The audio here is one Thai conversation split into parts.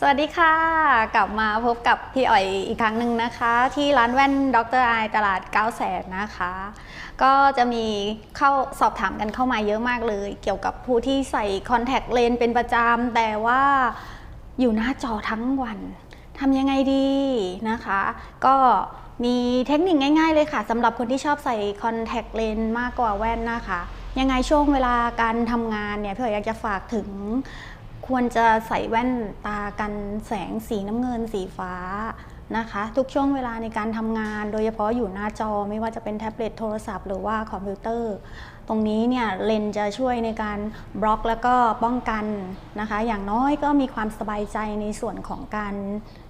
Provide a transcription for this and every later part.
สวัสดีค่ะ กลับมาพบกับพี่อ๋อยอีกครั้งหนึ่งนะคะ ที่ร้านแว่นดรไอตลาด9 0 0แสนนะคะ ก็จะมีเข้าสอบถามกันเข้ามาเยอะมากเลย เกี่ยวกับผู้ที่ใส่คอนแทคเลนส์เป็นประจำแต่ว่าอยู่หน้าจอทั้งวันทำยังไงดีนะคะ ก็มีเทคนิคง่าย ๆ เลยค่ะสำหรับคนที่ชอบใส่คอนแทคเลนส์มากกว่าแว่นนะคะ ยังไงช่วงเวลาการทำงานเนี่ยพี่อ๋อยอยากจะฝากถึง ควรจะใส่แว่นตากันแสงสีน้ำเงินสีฟ้านะคะ ทุกช่วงเวลาในการทำงาน โดยเฉพาะอยู่หน้าจอไม่ว่าจะเป็นแท็บเล็ตโทรศัพท์ หรือว่าคอมพิวเตอร์ ตรงนี้เนี่ยเลนส์จะช่วยในการบล็อกแล้วก็ป้องกันนะคะ อย่างน้อยก็มีความสบายใจในส่วนของการ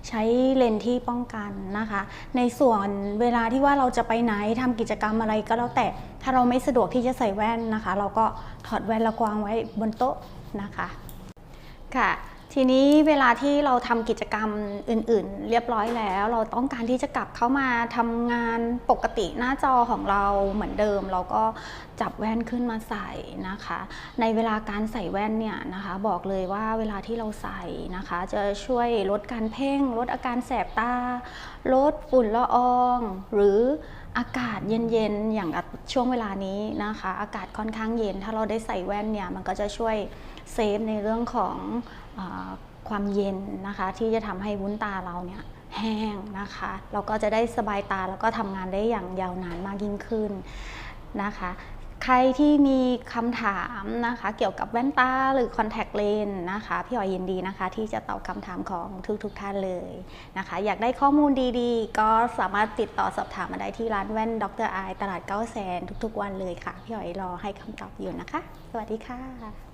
ใช้เลนส์ที่ป้องกันนะคะ ในส่วนเวลาที่ว่าเราจะไปไหนทำกิจกรรมอะไรก็แล้วแต่ถ้าเราไม่สะดวกที่จะใส่แว่นนะคะ เราก็ถอดแว่นแล้วกวางไว้บนโต๊ะนะคะ ค่ะ ทีนี้เวลาที่เราทำกิจกรรมอื่น ๆ เรียบร้อยแล้ว เราต้องการที่จะกลับเข้ามาทำงานปกติหน้าจอของเราเหมือนเดิม เราก็จับแว่นขึ้นมาใส่นะคะ ในเวลาการใส่แว่นเนี่ยนะคะ บอกเลยว่าเวลาที่เราใส่นะคะ จะช่วยลดการเพ่ง ลดอาการแสบตา ลดฝุ่นละออง หรือ อากาศเย็นๆ อย่างช่วงเวลานี้นะคะ อากาศค่อนข้างเย็น ถ้าเราได้ใส่แว่นเนี่ยมันก็จะช่วยเซฟในเรื่องของอความเย็นนะคะ ที่จะทำให้วุ้นตาเราเนี่ยแห้งนะคะ เราก็จะได้สบายตาแล้วก็ทำงานได้อย่างยาวนานมากยิ่งขึ้นนะคะ ใครที่มีคำถามนะคะเกี่ยวกับแว่นตาหรือคอนแทคเลนส์นะคะพี่อ๋อยยินดีนะคะที่จะตอบคำถามของทุกๆทท่านเลยนะคะ อยากได้ข้อมูลดีๆ ก็สามารถติดต่อสอบถามมาได้ที่ร้านแว่นดรไอตลาดเก้าแสนทุกๆ วันเลยค่ะ พี่อ๋อยรอให้คำตอบอยู่นะคะ สวัสดีค่ะ